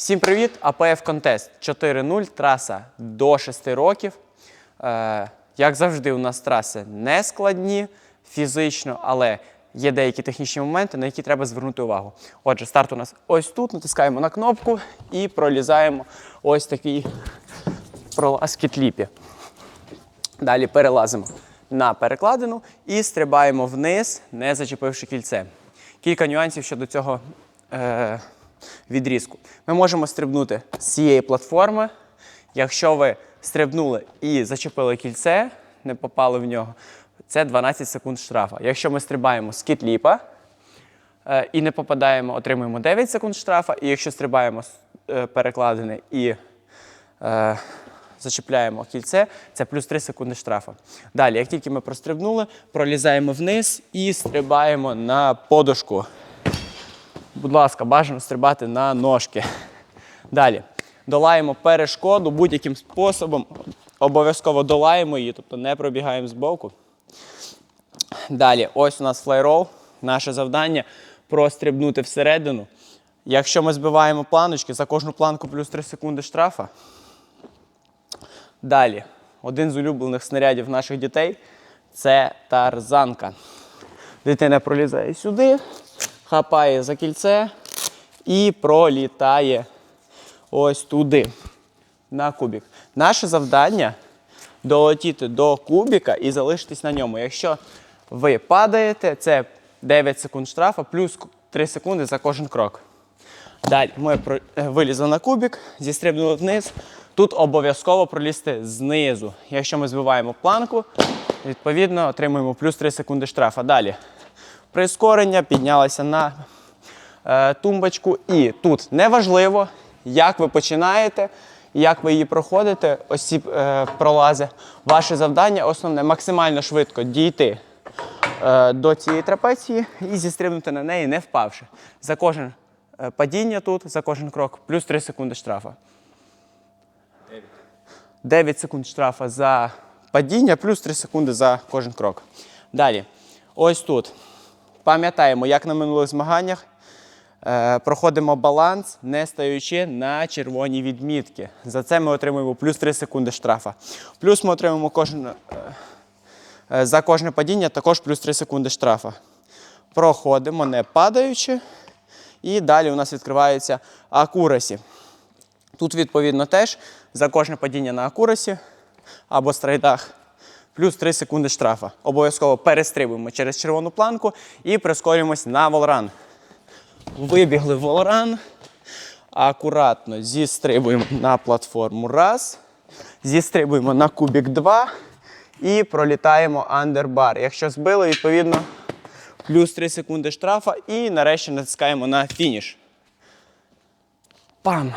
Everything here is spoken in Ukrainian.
Всім привіт! АПФ Контест 4.0, траса до 6 років. Е, як завжди, у нас траси не складні фізично, але є деякі технічні моменти, на які треба звернути увагу. Отже, старт у нас ось тут, натискаємо на кнопку і пролізаємо ось такий пролаз кітліпі. Далі перелазимо на перекладину і стрибаємо вниз, не зачепивши кільце. Кілька нюансів щодо цього е, відрізку. Ми можемо стрибнути з цієї платформи. Якщо ви стрибнули і зачепили кільце, не попали в нього, це 12 секунд штрафа. Якщо ми стрибаємо з кітліпа е, і не попадаємо, отримуємо 9 секунд штрафа. І якщо стрибаємо з е, перекладини і е, зачіпляємо кільце, це плюс 3 секунди штрафа. Далі, як тільки ми прострибнули, пролізаємо вниз і стрибаємо на подушку. Будь ласка, бажано стрибати на ножки. Далі. Долаємо перешкоду будь-яким способом. Обов'язково долаємо її, тобто не пробігаємо збоку. Далі, ось у нас флайрол. Наше завдання прострибнути всередину. Якщо ми збиваємо планочки, за кожну планку плюс 3 секунди штрафа. Далі, один з улюблених снарядів наших дітей це тарзанка. Дитина пролізає сюди, хапає за кільце і пролітає ось туди, на кубік. Наше завдання долетіти до кубіка і залишитись на ньому. Якщо ви падаєте, це 9 секунд штрафа плюс 3 секунди за кожен крок. Далі ми е, вилізли на кубік, зістрибнули вниз. Тут обов'язково пролізти знизу. Якщо ми збиваємо планку, відповідно отримуємо плюс 3 секунди штрафа. Далі прискорення, піднялися на е, тумбочку. І тут неважливо, як ви починаєте, як ви її проходите, ось ці е, пролази. Ваше завдання основне максимально швидко дійти е, до цієї трапеції і зістрибнути на неї, не впавши. За кожен е, падіння тут, за кожен крок, плюс 3 секунди штрафа. 9 секунд штрафа за падіння, плюс 3 секунди за кожен крок. Далі, ось тут. Пам'ятаємо, як на минулих змаганнях е, проходимо баланс, не стаючи на червоні відмітки. За це ми отримуємо плюс 3 секунди штрафа. Плюс ми отримуємо кожен, е, е, за кожне падіння також плюс 3 секунди штрафа. Проходимо, не падаючи. І далі у нас відкриваються акурасі. Тут, відповідно, теж за кожне падіння на акурасі або страйдах плюс 3 секунди штрафа. Обов'язково перестрибуємо через червону планку і прискорюємось на волран. Вибігли волран. Акуратно зістрибуємо на платформу. Раз. Зістрибуємо на кубік 2 і пролітаємо андербар. Якщо збили, відповідно, плюс 3 секунди штрафа і нарешті натискаємо на фініш. Пам!